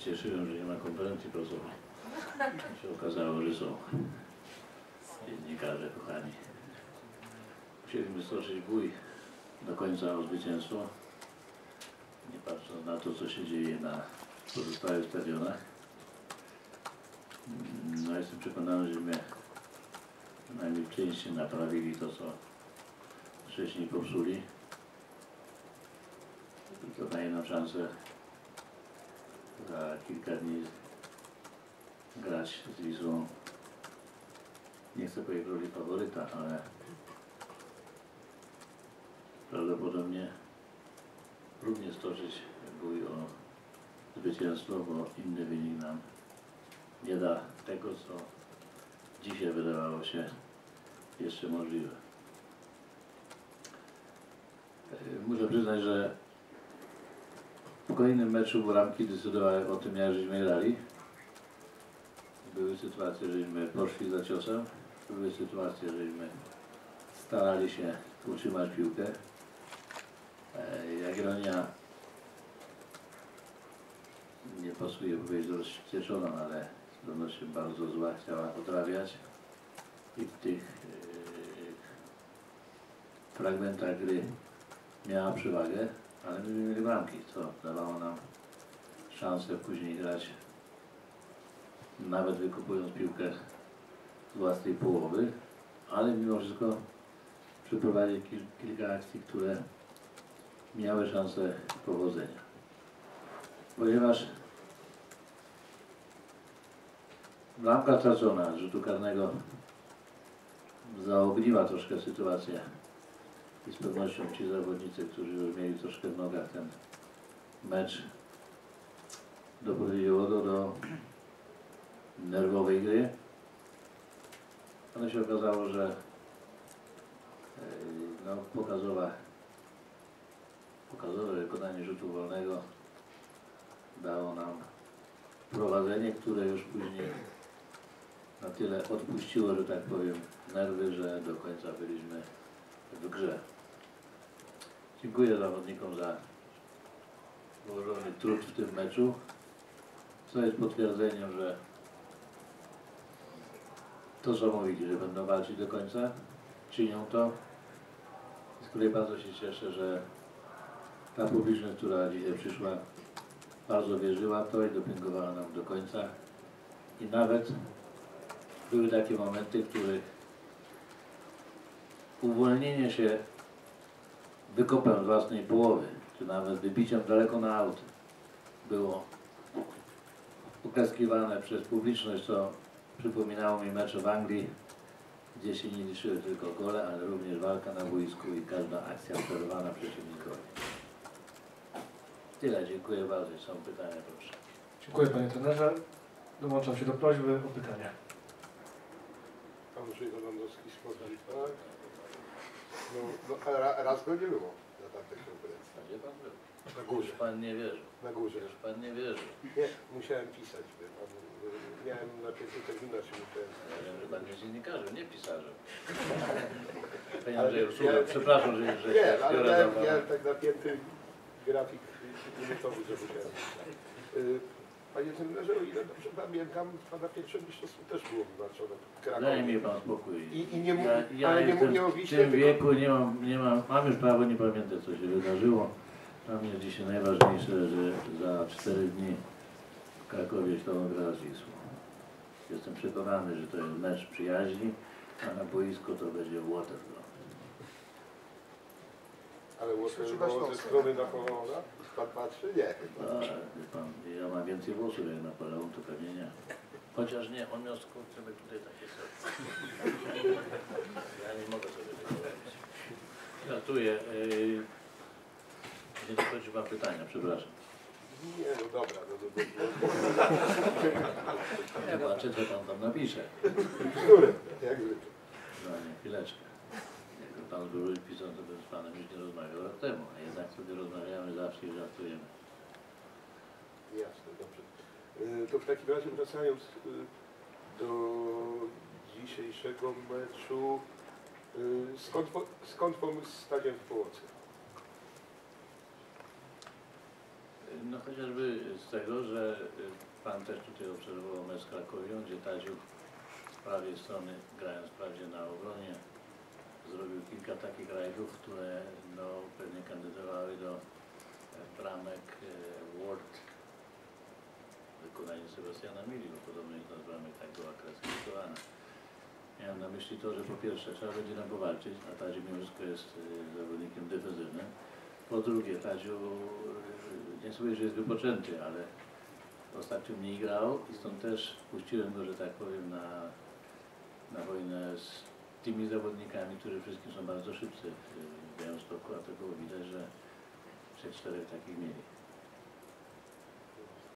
cieszyłem, że nie ma konferencji prasowej. się okazało, że są dziennikarze kochani. Musieliśmy stoczyć bój do końca o zwycięstwo. Nie patrząc na to, co się dzieje na pozostałych stadionach. No jestem przekonany, że my przynajmniej w części naprawili to, co wcześniej popsuli. To daje nam szansę za kilka dni grać z Wisłą. Nie chcę powiedzieć roli faworyta, ale prawdopodobnie również stoczyć bój o zwycięstwo, bo inny wynik nam nie da tego, co dzisiaj wydawało się jeszcze możliwe. Muszę przyznać, że w kolejnym meczu bramki decydowały o tym, jak żeśmy grali. Były sytuacje, żeśmy poszli za ciosem, były sytuacje, żeśmy starali się utrzymać piłkę. E, Jagiellonia nie pasuje powiedzieć rozcieczona, ale z pewnością bardzo zła chciała odrabiać i w tych e, fragmentach gry miała przewagę, ale my nie mieli bramki, co dawało nam szansę później grać, nawet wykupując piłkę z własnej połowy, ale mimo wszystko przeprowadzić kil, kilka akcji, które miały szansę powodzenia. Ponieważ bramka stracona z rzutu karnego zaogniła troszkę sytuację i z pewnością ci zawodnicy, którzy już mieli troszkę w nogach ten mecz, doprowadziło do, do nerwowej gry. Ale się okazało, że e, no, pokazowa, pokazowe wykonanie rzutu wolnego dało nam prowadzenie, które już później na tyle odpuściło, że tak powiem, nerwy, że do końca byliśmy w grze. Dziękuję zawodnikom za włożony trud w tym meczu, co jest potwierdzeniem, że to, co mówili, że będą walczyć do końca, czynią to. Z kolei bardzo się cieszę, że ta publiczność, która dzisiaj przyszła, bardzo wierzyła w to i dopingowała nam do końca. I nawet były takie momenty, w których uwolnienie się wykopem z własnej połowy, czy nawet wybiciem daleko na aut było ukaskiwane przez publiczność, co przypominało mi mecze w Anglii, gdzie się nie liczyły tylko gole, ale również walka na boisku i każda akcja sterowana przeciwnikowi. Tyle, dziękuję bardzo. Są pytania, proszę. Dziękuję panie trenerze. Dołączam się do prośby o pytania. Pan Andrzej Lewandowski z Poznań, tak? No, no ra, raz go nie było na tamtej konferencji. Gdzie pan był? Na Już górze, pan nie wierzył. na górze. Już pan nie wierzył. Nie, musiałem pisać. Miałem na pierwszym terminarz i musiałem Ja wiem, że pan jest dziennikarzem, nie pisarzem. Panie Andrzeju, ja- przepraszam, że, że Nie, się ale miałem, miałem tak napięty grafik minutowy, że musiałem pisać. Panie trenerze, o ile dobrze pamiętam, Pana pierwsze mistrzostwo też było wybaczone w Krakowie. Daj mi pan spokój. I, i nie, Ja, ja ale nie mówię o w Wiśle, tym tylko... wieku, nie mam, nie mam, mam już prawo nie pamiętać, co się wydarzyło. Dla mnie dzisiaj najważniejsze, że za 4 dni w Krakowie Śląsk gra z Wisłą. Jestem przekonany, że to jest mecz przyjaźni, a na boisku to będzie Waterloo. Służyła Waterloo ze strony Napoleona? Pan patrzy? Nie. A, wie pan, ja mam więcej włosów jak Napoleon, to pewnie nie. Chociaż nie, on miał skurczymy tutaj takie serce. Ja nie mogę sobie tego robić. Gratuluję. Nie dokończył pan pytania, przepraszam. Nie, no dobra. No, no, no, Ja patrzę, co pan tam napisze. Który? Jak zwykle. No nie, chwileczkę. Jakby pan był pisał, to bym z panem już nie rozmawiał rok temu, a jednak sobie rozmawiamy zawsze i żartujemy. Jasne, dobrze. Y, To w takim razie wracając y, do dzisiejszego meczu, y, skąd, skąd pomysł stadion w Połoce? No chociażby z tego, że Pan też tutaj obserwował mecz z Krakowią, gdzie Tadziu z prawej strony, grając wprawdzie na obronie, zrobił kilka takich rajdów, które no, pewnie kandydowały do e, bramek e, World w wykonaniu Sebastiana Mili, bo podobno jedna z bramek tak była klasyfikowana. Miałem na myśli to, że po pierwsze trzeba będzie nam powalczyć, a Tadziu mimo wszystko jest e, zawodnikiem defensywnym. Po drugie, Tadziu nie sobie, że jest wypoczęty, ale ostatnio mniej grał i stąd też puściłem go, że tak powiem, na, na wojnę z tymi zawodnikami, którzy wszystkim są bardzo szybcy w Białymstoku, a to było widać, że trzech, czterech takich mieli.